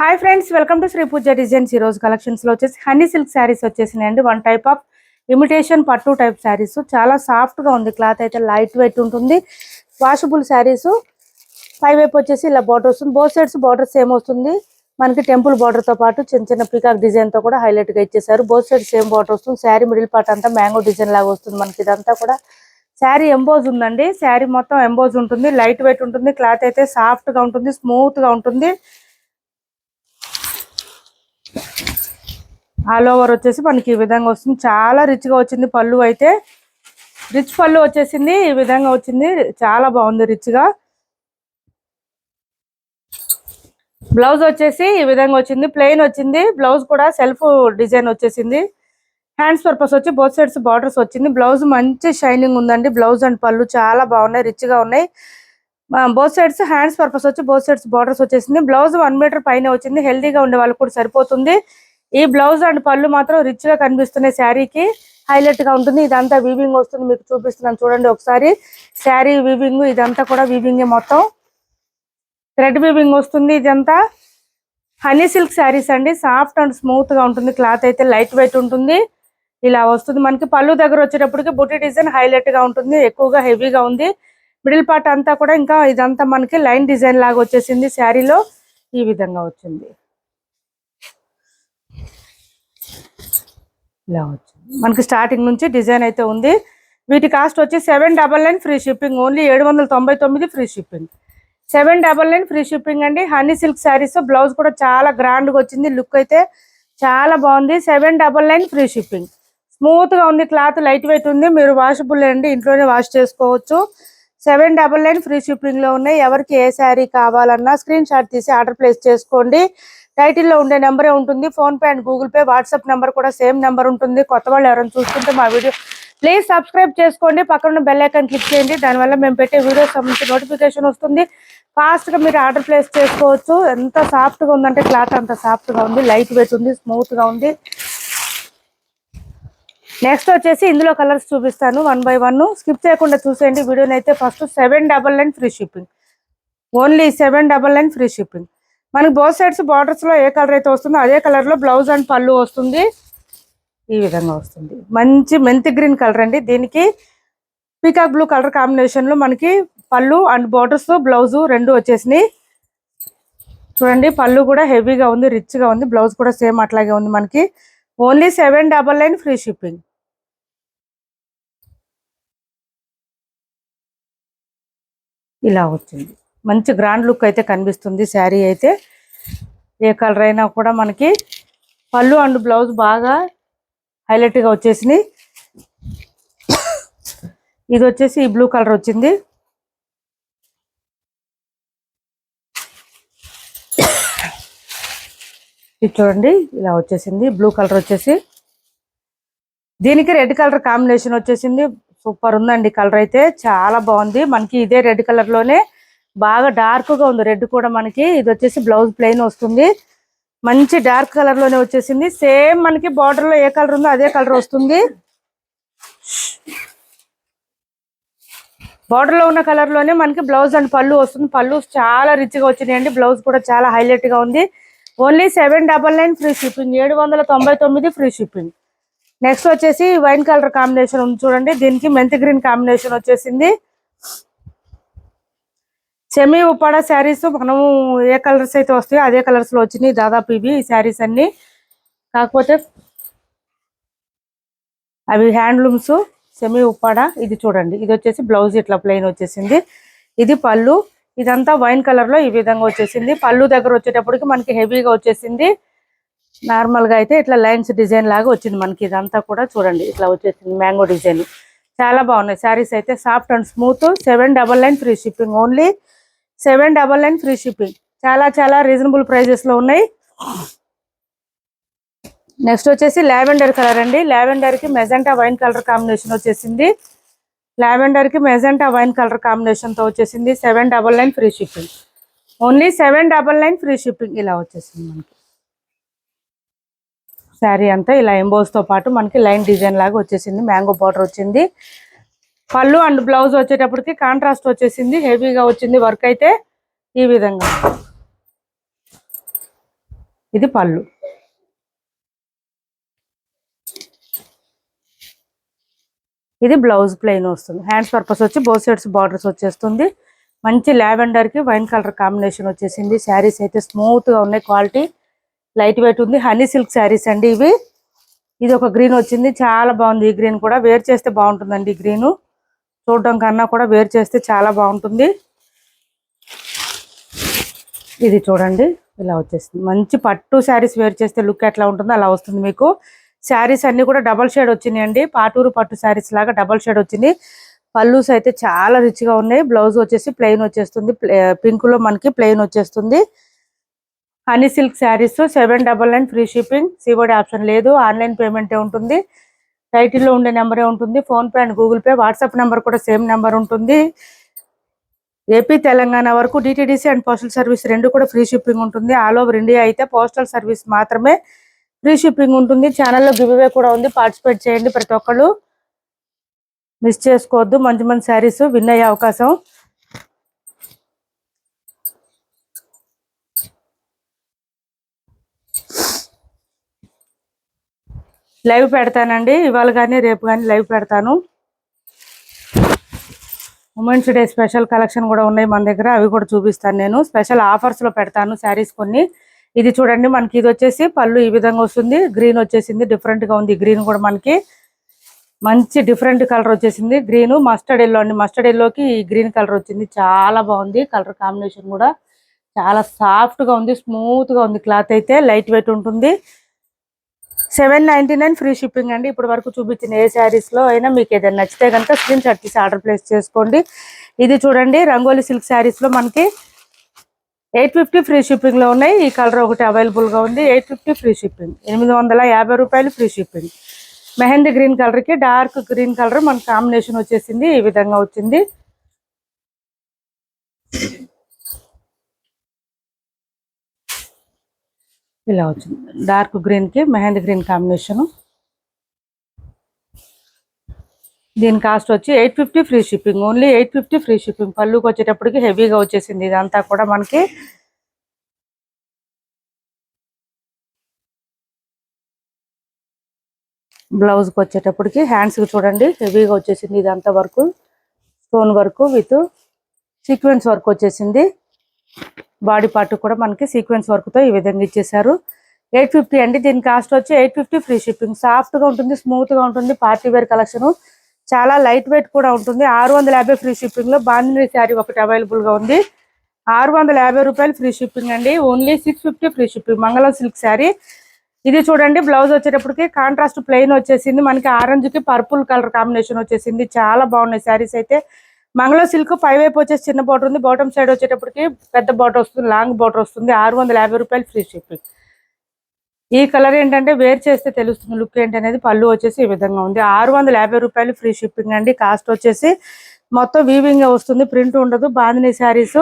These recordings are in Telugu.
Hi friends welcome to Shri Pooja designs ఈ రోజు కలెక్షన్స్లో వచ్చేసి హనీ సిల్క్ శారీస్ వచ్చేసినాయండి. వన్ టైప్ ఆఫ్ ఇమిటేషన్ పట్టు టైప్ శారీస్ చాలా సాఫ్ట్గా ఉంది. క్లాత్ అయితే లైట్ వెయిట్ ఉంటుంది. వాషబుల్ శారీస్ పై వైపు వచ్చేసి ఇలా బార్డర్ వస్తుంది. బోత్ సైడ్స్ బార్డర్ సేమ్ వస్తుంది. మనకి టెంపుల్ బార్డర్తో పాటు చిన్న చిన్న పీకాక్ డిజైన్తో కూడా హైలైట్గా ఇచ్చేసారు బోత్ సైడ్ సేమ్ బార్డర్ వస్తుంది. శారీ మిడిల్ పార్ట్ అంతా మ్యాంగో డిజైన్ లాగా వస్తుంది మనకి. ఇదంతా కూడా శారీ ఎంబోజ్ ఉందండి. శారీ మొత్తం ఎంబోజ్ ఉంటుంది. లైట్ వెయిట్ ఉంటుంది. క్లాత్ అయితే సాఫ్ట్గా ఉంటుంది. స్మూత్గా ఉంటుంది. ఆల్ ఓవర్ వచ్చేసి మనకి ఈ విధంగా వస్తుంది. చాలా రిచ్గా వచ్చింది పళ్ళు అయితే. రిచ్ పళ్ళు వచ్చేసింది ఈ విధంగా వచ్చింది. చాలా బాగుంది రిచ్గా. బ్లౌజ్ వచ్చేసి ఈ విధంగా వచ్చింది. ప్లెయిన్ వచ్చింది. బ్లౌజ్ కూడా సెల్ఫ్ డిజైన్ వచ్చేసింది. హ్యాండ్స్ పర్పస్ వచ్చి బోత్ సైడ్స్ బార్డర్స్ వచ్చింది. బ్లౌజ్ మంచి షైనింగ్ ఉందండి. బ్లౌజ్ అండ్ పళ్ళు చాలా బాగున్నాయి రిచ్గా ఉన్నాయి. బోత్ సైడ్స్ హ్యాండ్స్ పర్పస్ వచ్చి బోత్ సైడ్స్ బార్డర్స్ వచ్చేసింది. బ్లౌజ్ వన్ మీటర్ పైన వచ్చింది. హెల్దీగా ఉండే వాళ్ళకి కూడా సరిపోతుంది. ఈ బ్లౌజ్ అండ్ పళ్ళు మాత్రం రిచ్గా కనిపిస్తున్నాయి శారీకి. హైలైట్గా ఉంటుంది. ఇదంతా వీవింగ్ వస్తుంది. మీకు చూపిస్తున్నాను చూడండి ఒకసారి. శారీ వీవింగ్ ఇదంతా కూడా వీవింగ్ మొత్తం. థ్రెడ్ వీవింగ్ వస్తుంది ఇదంతా. హనీ సిల్క్ శారీస్ అండి. సాఫ్ట్ అండ్ స్మూత్గా ఉంటుంది. క్లాత్ అయితే లైట్ వెయిట్ ఉంటుంది. ఇలా వస్తుంది. మనకి పళ్ళు దగ్గర వచ్చేటప్పటికి బుట్టి డిజైన్ హైలైట్గా ఉంటుంది. ఎక్కువగా హెవీగా ఉంది. మిడిల్ పార్ట్ అంతా కూడా ఇంకా ఇదంతా మనకి లైన్ డిజైన్ లాగా వచ్చేసింది. శారీలో ఈ విధంగా వచ్చింది. ఇలా వచ్చింది. మనకి స్టార్టింగ్ నుంచి డిజైన్ అయితే ఉంది. వీటి కాస్ట్ వచ్చి seven double nine free shipping only ఏడు వందల తొంభై తొమ్మిది free shipping. Seven double nine free shipping అండి. హనీ సిల్క్ శారీస్ బ్లౌజ్ కూడా చాలా గ్రాండ్గా వచ్చింది. లుక్ అయితే చాలా బాగుంది. Seven double nine free shipping. స్మూత్గా ఉంది క్లాత్ లైట్ వెయిట్ ఉంది. మీరు వాషబుల్ అండి ఇంట్లోనే వాష్ చేసుకోవచ్చు. సెవెన్ డబల్ నైన్ ఫ్రీ షిప్పింగ్లో ఉన్నాయి. ఎవరికి ఏ శారీ కావాలన్నా స్క్రీన్ షాట్ తీసి ఆర్డర్ ప్లేస్ చేసుకోండి. టైటిల్లో ఉండే నెంబరే ఉంటుంది. PhonePe and Google Pay WhatsApp number కూడా సేమ్ నెంబర్ ఉంటుంది. కొత్త వాళ్ళు ఎవరైనా చూసుకుంటే మా వీడియో ప్లీజ్ సబ్స్క్రైబ్ చేసుకోండి. పక్కన బెల్ ఐకాన్ క్లిక్ చేయండి. దానివల్ల మేము పెట్టే వీడియోస్ సంబంధించి నోటిఫికేషన్ వస్తుంది. ఫాస్ట్గా మీరు ఆర్డర్ ప్లేస్ చేసుకోవచ్చు. ఎంత సాఫ్ట్గా ఉందంటే క్లాత్ అంత సాఫ్ట్గా ఉంది. లైట్ వెయిట్ ఉంది. స్మూత్గా ఉంది. నెక్స్ట్ వచ్చేసి ఇందులో కలర్స్ చూపిస్తాను. వన్ బై వన్ స్కిప్ చేయకుండా చూసేయండి. వీడియోని అయితే first seven double nine free shipping only seven double nine free shipping మనకి బోత్ సైడ్స్ బార్డర్స్లో ఏ కలర్ అయితే వస్తుందో అదే కలర్లో బ్లౌజ్ అండ్ పళ్ళు వస్తుంది. ఈ విధంగా వస్తుంది. మంచి మెంతి గ్రీన్ కలర్ అండి. దీనికి పీకాక్ బ్లూ కలర్ కాంబినేషన్లో మనకి పళ్ళు అండ్ బార్డర్స్ బ్లౌజు రెండు వచ్చేసినాయి. చూడండి పళ్ళు కూడా హెవీగా ఉంది రిచ్గా ఉంది బ్లౌజ్ కూడా సేమ్ అట్లాగే ఉంది మనకి. Only seven double nine free shipping ఇలా వచ్చింది. మంచి గ్రాండ్ లుక్ అయితే కనిపిస్తుంది. శారీ అయితే ఏ కలర్ అయినా కూడా మనకి పళ్ళు అండ్ బ్లౌజ్ బాగా హైలైట్గా వచ్చేసినాయి. ఇది వచ్చేసి ఈ బ్లూ కలర్ వచ్చింది. ఇది చూడండి ఇలా వచ్చేసింది. బ్లూ కలర్ వచ్చేసి దీనికి రెడ్ కలర్ కాంబినేషన్ వచ్చేసింది. సూపర్ ఉందండి కలర్ అయితే చాలా బాగుంది. మనకి ఇదే రెడ్ కలర్లోనే బాగా డార్క్గా ఉంది. రెడ్ కూడా మనకి ఇది వచ్చేసి బ్లౌజ్ ప్లెయిన్ వస్తుంది. మంచి డార్క్ కలర్లోనే వచ్చేసింది. సేమ్ మనకి బార్డర్లో ఏ కలర్ ఉందో అదే కలర్ వస్తుంది. బార్డర్లో ఉన్న కలర్లోనే మనకి బ్లౌజ్ అండ్ పళ్ళు వస్తుంది. పళ్ళు చాలా రిచ్గా వచ్చినాయండి. బ్లౌజ్ కూడా చాలా హైలైట్గా ఉంది. Only seven double nine free shipping ఏడు వందల తొంభై తొమ్మిది ఫ్రీ షిప్పింగ్ నెక్స్ట్ వచ్చేసి వైన్ కలర్ కాంబినేషన్ ఉంది చూడండి. దీనికి మెంతి గ్రీన్ కాంబినేషన్ వచ్చేసింది. సెమీ ఉప్పాడ శారీస్ మనము ఏ కలర్స్ అయితే వస్తాయో అదే కలర్స్లో వచ్చినాయి దాదాపు ఇవి శారీస్ అన్ని. కాకపోతే అవి హ్యాండ్లూమ్స్ సెమీ ఉప్పాడ ఇది చూడండి. ఇది వచ్చేసి బ్లౌజ్ ఇట్లా ప్లెయిన్ వచ్చేసింది. ఇది పళ్ళు. ఇదంతా వైన్ కలర్లో ఈ విధంగా వచ్చేసింది. పళ్ళు దగ్గర వచ్చేటప్పటికి మనకి హెవీగా వచ్చేసింది. నార్మల్గా అయితే ఇట్లా లైన్స్ డిజైన్ లాగా వచ్చింది మనకి ఇదంతా కూడా చూడండి. ఇట్లా వచ్చేసింది మ్యాంగో డిజైన్. చాలా బాగున్నాయి. శారీస్ అయితే soft and smooth. Seven double nine free shipping only. Seven double nine free shipping. చాలా చాలా రీజనబుల్ ప్రైజెస్లో ఉన్నాయి. నెక్స్ట్ వచ్చేసి లావెండర్ కలర్ అండి. లావెండర్కి మెజెంటా వైన్ కలర్ కాంబినేషన్ వచ్చేసింది. లావెండర్కి మెజెంటా వైన్ కలర్ కాంబినేషన్తో వచ్చేసింది. Seven double nine free shipping. Only seven double nine free shipping ఇలా వచ్చేసింది మనకి. శారీ అంతా ఇలా ఎంబోస్తో పాటు మనకి లైన్ డిజైన్ లాగా వచ్చేసింది. మ్యాంగో బార్డర్ వచ్చింది. పళ్ళు అండ్ బ్లౌజ్ వచ్చేటప్పటికి కాంట్రాస్ట్ వచ్చేసింది. హెవీగా వచ్చింది వర్క్ అయితే ఈ విధంగా. ఇది పళ్ళు. ఇది బ్లౌజ్ ప్లెయిన్ వస్తుంది. హ్యాండ్స్ పర్పస్ వచ్చి బోత్ సైడ్స్ బార్డర్స్ వచ్చేస్తుంది. మంచి లావెండర్కి వైన్ కలర్ కాంబినేషన్ వచ్చేసింది. శారీస్ అయితే స్మూత్గా ఉన్నాయి. క్వాలిటీ లైట్ వెయిట్ ఉంది. హనీ సిల్క్ శారీస్ అండి ఇవి. ఇది ఒక గ్రీన్ వచ్చింది. చాలా బాగుంది. ఈ గ్రీన్ కూడా వేర్ చేస్తే బాగుంటుందండి ఈ గ్రీన్. చూడడం కన్నా కూడా వేర్ చేస్తే చాలా బాగుంటుంది. ఇది చూడండి. ఇలా వచ్చేసింది మంచి పట్టు శారీస్ వేర్ చేస్తే లుక్ ఎట్లా ఉంటుందో అలా వస్తుంది మీకు. శారీస్ అన్ని కూడా డబల్ షేడ్ వచ్చినాయండి. పాటూరు పట్టు శారీస్ లాగా డబల్ షేడ్ వచ్చింది. పల్లూస్ అయితే చాలా రిచ్గా ఉన్నాయి. బ్లౌజ్ వచ్చేసి ప్లెయిన్ వచ్చేస్తుంది. పింక్లో మనకి ప్లెయిన్ వచ్చేస్తుంది. Honey silk sarees seven double nine free shipping COD option లేదు. ఆన్లైన్ పేమెంటే ఉంటుంది. టైటిల్లో ఉండే నెంబరే ఉంటుంది. PhonePe and Google Pay WhatsApp number కూడా సేమ్ నెంబర్ ఉంటుంది. ఏపీ తెలంగాణ వరకు డిటిడిసి అండ్ పోస్టల్ సర్వీస్ రెండు కూడా ఫ్రీ షిప్పింగ్ ఉంటుంది. ఆల్ ఓవర్ ఇండియా అయితే పోస్టల్ సర్వీస్ మాత్రమే ఫ్రీ షిప్పింగ్ ఉంటుంది. ఛానల్లో గివ్వే కూడా ఉంది. పార్టిసిపేట్ చేయండి ప్రతి ఒక్కళ్ళు. మిస్ చేసుకోవద్దు. మంచి మంచి శారీస్ విన్ అయ్యే అవకాశం లైవ్ పెడతానండి. ఇవాళ కానీ రేపు కానీ లైవ్ పెడతాను. ఉమెన్స్ డే స్పెషల్ కలెక్షన్ కూడా ఉన్నాయి మన దగ్గర. అవి కూడా చూపిస్తాను నేను. స్పెషల్ ఆఫర్స్లో పెడతాను శారీస్ కొన్ని. ఇది చూడండి మనకి ఇది వచ్చేసి పళ్ళు ఈ విధంగా వస్తుంది. గ్రీన్ వచ్చేసింది డిఫరెంట్గా ఉంది. గ్రీన్ కూడా మనకి మంచి డిఫరెంట్ కలర్ వచ్చేసింది. గ్రీన్ మస్టర్డ్ ఎల్లో అండి. మస్టర్డ్ ఎల్లోకి ఈ గ్రీన్ కలర్ వచ్చింది. చాలా బాగుంది. కలర్ కాంబినేషన్ కూడా చాలా సాఫ్ట్గా ఉంది స్మూత్గా ఉంది. క్లాత్ అయితే లైట్ వెయిట్ ఉంటుంది. Seven ninety nine free shipping అండి. ఇప్పటి వరకు చూపించిన ఏ శారీస్లో అయినా మీకు ఏదైనా నచ్చితే కనుక స్క్రీన్ షాట్ తీసి ఆర్డర్ ప్లేస్ చేసుకోండి. ఇది చూడండి రంగోలీ సిల్క్ శారీస్లో మనకి ఎయిట్ ఫిఫ్టీ ఫ్రీ షిప్పింగ్లో ఉన్నాయి. ఈ కలర్ ఒకటి అవైలబుల్గా ఉంది. Eight fifty free shipping. ఎనిమిది వందల యాభై రూపాయలు ఫ్రీ షిప్పింగ్. మెహందీ గ్రీన్ కలర్కి డార్క్ గ్రీన్ కలర్ మన కాంబినేషన్ వచ్చేసింది. ఈ విధంగా వచ్చింది. ఇలా వచ్చింది. డార్క్ గ్రీన్కి మెహందీ గ్రీన్ కాంబినేషన్ దీని కాస్ట్ వచ్చి eight fifty free shipping only eight fifty free shipping పళ్ళుకి వచ్చేటప్పటికి హెవీగా వచ్చేసింది. ఇదంతా కూడా మనకి బ్లౌజ్కి వచ్చేటప్పటికి హ్యాండ్స్కి చూడండి. హెవీగా వచ్చేసింది ఇదంతా work stone work with sequence work వచ్చేసింది. బాడీ పార్ట్ కూడా మనకి సీక్వెన్స్ వర్క్తో ఈ విధంగా ఇచ్చేసారు ఎయిట్ ఫిఫ్టీ అండి. దీని కాస్ట్ వచ్చి ఎయిట్ ఫిఫ్టీ ఫ్రీ షిప్పింగ్. సాఫ్ట్గా ఉంటుంది స్మూత్గా ఉంటుంది పార్టీ వేర్ కలెక్షన్. చాలా లైట్ వెయిట్ కూడా ఉంటుంది. ఆరు వందల యాభై ఫ్రీ షిప్పింగ్లో బాంధిని శారీ ఒకటి అవైలబుల్గా ఉంది. ఆరు వందల యాభై రూపాయలు ఫ్రీ షిప్పింగ్ అండి. Only six fifty free shipping. Mangalam silk saree. ఇది చూడండి బ్లౌజ్ వచ్చేటప్పటికి కాంట్రాస్ట్ ప్లెయిన్ వచ్చేసింది. మనకి ఆరెంజ్కి పర్పుల్ కలర్ కాంబినేషన్ వచ్చేసింది. చాలా బాగున్నాయి శారీస్ అయితే. మంగళ సిల్క్ ఫైవ్ వైపు వచ్చేసి చిన్న బార్డర్ ఉంది. బాటమ్ సైడ్ వచ్చేటప్పటికి పెద్ద బార్డర్ వస్తుంది లాంగ్ బార్డర్ వస్తుంది. ఆరు వందల యాభై రూపాయలు ఫ్రీ షిప్పింగ్ ఈ కలర్ ఏంటంటే వేర్ చేస్తే తెలుస్తుంది. లుక్ ఏంటి అనేది పళ్ళు వచ్చేసి ఈ విధంగా ఉంది. ఆరు వందల యాభై రూపాయలు ఫ్రీ షిప్పింగ్ అండి. కాస్ట్ వచ్చేసి మొత్తం వీవింగ్ వస్తుంది. ప్రింట్ ఉండదు. బాందిని శారీస్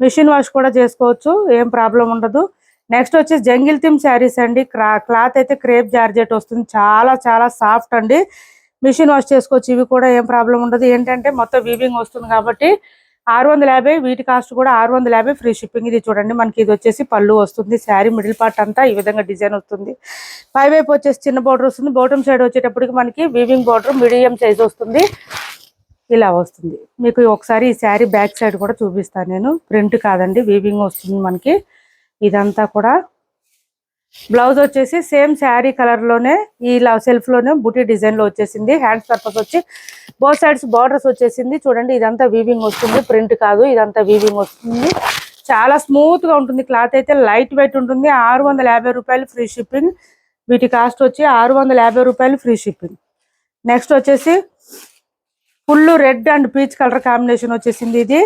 మిషన్ వాష్ కూడా చేసుకోవచ్చు. ఏం ప్రాబ్లం ఉండదు. నెక్స్ట్ వచ్చేసి జంగిల్ థిమ్ శారీస్ అండి. క్లాత్ అయితే క్రేప్ జార్జెట్ వస్తుంది. చాలా చాలా సాఫ్ట్ అండి. మిషన్ వాష్ చేసుకోవచ్చు ఇవి కూడా ఏం ప్రాబ్లం ఉండదు. ఏంటంటే మొత్తం వీవింగ్ వస్తుంది కాబట్టి ఆరు వందల యాభై వీటి కాస్ట్ కూడా ఆరు వందల యాభై ఫ్రీ షిప్పింగ్ ఇది చూడండి మనకి ఇది వచ్చేసి పళ్ళు వస్తుంది శారీ మిడిల్ పార్ట్ అంతా ఈ విధంగా డిజైన్ వస్తుంది. పై వైపు వచ్చేసి చిన్న బోర్డర్ వస్తుంది. బాటమ్ సైడ్ వచ్చేటప్పటికి మనకి వీవింగ్ బోర్డర్ మీడియం సైజ్ వస్తుంది. ఇలా వస్తుంది. మీకు ఒకసారి ఈ శారీ బ్యాక్ సైడ్ కూడా చూపిస్తాను నేను. ప్రింట్ కాదండి వీవింగ్ వస్తుంది మనకి. ఇదంతా కూడా బ్లౌజ్ వచ్చేసి సేమ్ శారీ కలర్లోనే ఇలా సెల్ఫ్లోనే బుటీ డిజైన్లో వచ్చేసింది. హ్యాండ్స్ పర్పస్ వచ్చి బోత్ సైడ్స్ బార్డర్స్ వచ్చేసింది. చూడండి ఇదంతా వీవింగ్ వస్తుంది ప్రింట్ కాదు ఇదంతా వీవింగ్ వస్తుంది. చాలా స్మూత్గా ఉంటుంది క్లాత్ అయితే లైట్ వెయిట్ ఉంటుంది. ఆరు వందల యాభై రూపాయలు ఫ్రీ షిప్పింగ్ వీటి కాస్ట్ వచ్చి ఆరు వందల యాభై రూపాయలు ఫ్రీ షిప్పింగ్ నెక్స్ట్ వచ్చేసి full red and peach colour combination వచ్చేసింది ఇది.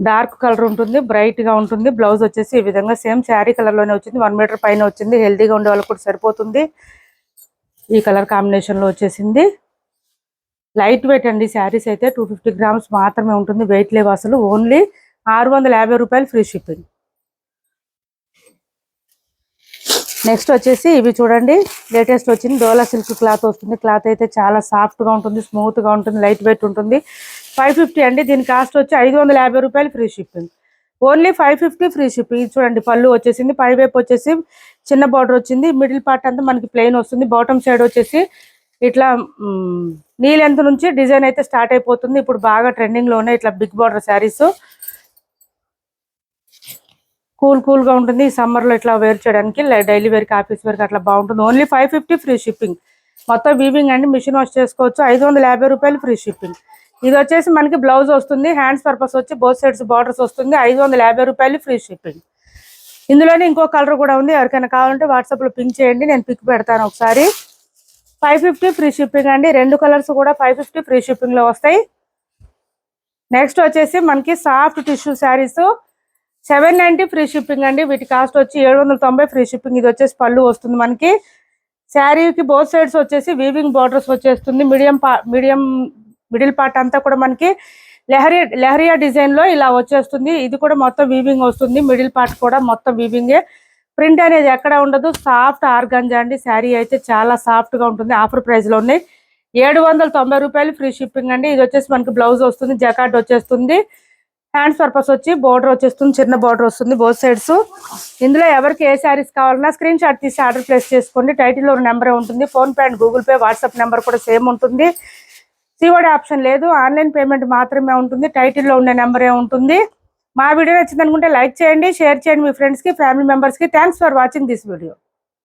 డార్క్ కలర్ ఉంటుంది బ్రైట్గా ఉంటుంది. బ్లౌజ్ వచ్చేసి ఈ విధంగా సేమ్ శారీ కలర్లోనే వచ్చింది. వన్ మీటర్ పైన వచ్చింది. హెల్దీగా ఉండే వాళ్ళకి కూడా సరిపోతుంది. ఈ కలర్ కాంబినేషన్లో వచ్చేసింది. లైట్ వెయిట్ అండి శారీస్ అయితే. టూ ఫిఫ్టీ గ్రామ్స్ మాత్రమే ఉంటుంది. వెయిట్ లేవు అసలు. ఓన్లీ ఆరు వందల యాభై రూపాయలు ఫ్రీ షిప్పింగ్. నెక్స్ట్ వచ్చేసి ఇవి చూడండి. లేటెస్ట్ వచ్చింది. డోలా సిల్క్ క్లాత్ వస్తుంది. క్లాత్ అయితే చాలా సాఫ్ట్గా ఉంటుంది స్మూత్గా ఉంటుంది లైట్ వెయిట్ ఉంటుంది. ఫైవ్ ఫిఫ్టీ అండి. దీని కాస్ట్ వచ్చి ఐదు వందల యాభై రూపాయలు free shipping only five fifty free shipping చూడండి పళ్ళు వచ్చేసింది. పై వైపు వచ్చేసి చిన్న బార్డర్ వచ్చింది. మిడిల్ పార్ట్ అంతా మనకి ప్లెయిన్ వస్తుంది. బాటమ్ సైడ్ వచ్చేసి ఇట్లా మ్, నీ లెంత్ నుంచి డిజైన్ అయితే స్టార్ట్ అయిపోతుంది. ఇప్పుడు బాగా ట్రెండింగ్లో ఉన్నాయి. ఇట్లా బిగ్ బార్డర్ శారీస్ కూల్ కూల్గా ఉంటుంది. సమ్మర్లో ఇట్లా వేర్ చేయడానికి డైలీ వేర్కి ఆఫీస్ వేర్కి అట్లా బాగుంటుంది. Only five fifty free shipping. మొత్తం వీవింగ్ అండి మిషన్ వాష్ చేసుకోవచ్చు. ఐదు వందల యాభై రూపాయలు ఫ్రీ షిప్పింగ్. ఇది వచ్చేసి మనకి బ్లౌజ్ వస్తుంది. హ్యాండ్స్ పర్పస్ వచ్చి బోత్ సైడ్స్ బార్డర్స్ వస్తుంది. ఐదు వందల యాభై రూపాయలు ఫ్రీ షిప్పింగ్. ఇందులోనే ఇంకో కలర్ కూడా ఉంది. ఎవరికైనా కావాలంటే వాట్సాప్లో పింక్ చేయండి. నేను పిక్ పెడతాను ఒకసారి. ఫైవ్ ఫిఫ్టీ ఫ్రీ షిప్పింగ్ అండి. రెండు కలర్స్ కూడా ఫైవ్ ఫిఫ్టీ ఫ్రీ షిప్పింగ్లో వస్తాయి. నెక్స్ట్ వచ్చేసి మనకి soft tissue sarees seven ninety free shipping అండి. వీటి కాస్ట్ వచ్చి ఏడు వందల తొంభై ఫ్రీ షిప్పింగ్. ఇది వచ్చేసి పళ్ళు వస్తుంది మనకి. శారీకి బోత్ సైడ్స్ వచ్చేసి వీవింగ్ బార్డర్స్ వచ్చేస్తుంది. మీడియం మీడియం మిడిల్ పార్ట్ అంతా కూడా మనకి లెహరి లెహరియా డిజైన్లో ఇలా వచ్చేస్తుంది. ఇది కూడా మొత్తం వీవింగ్ వస్తుంది. మిడిల్ పార్ట్ కూడా మొత్తం వీవింగే ప్రింట్ అనేది ఎక్కడ ఉండదు. సాఫ్ట్ ఆర్గంజా అండి. శారీ అయితే చాలా సాఫ్ట్గా ఉంటుంది. ఆఫర్ ప్రైస్లో ఉన్నాయి. ఏడు వందల తొంభై రూపాయలు ఫ్రీ షిప్పింగ్ అండి. ఇది వచ్చేసి మనకి బ్లౌజ్ వస్తుంది. జకాట్ వచ్చేస్తుంది. హ్యాండ్స్ పర్పస్ వచ్చి బోర్డర్ వచ్చేస్తుంది చిన్న బోర్డర్ వస్తుంది బోత్ సైడ్స్ ఇందులో ఎవరికి ఏ శారీస్ కావాలన్నా స్క్రీన్ షాట్ తీసి ఆర్డర్ ప్లేస్ చేసుకోండి. టైటిల్లో నెంబర్ ఉంటుంది PhonePe and Google Pay WhatsApp number కూడా సేమ్ ఉంటుంది. సిఓడి ఆప్షన్ లేదు ఆన్లైన్ పేమెంట్ మాత్రమే ఉంటుంది టైటిల్లో ఉండే నెంబరే ఉంటుంది. మా వీడియో నచ్చింది అనుకుంటే లైక్ చేయండి షేర్ చేయండి మీ ఫ్రెండ్స్కి ఫ్యామిలీ మెంబర్స్కి thanks for watching this video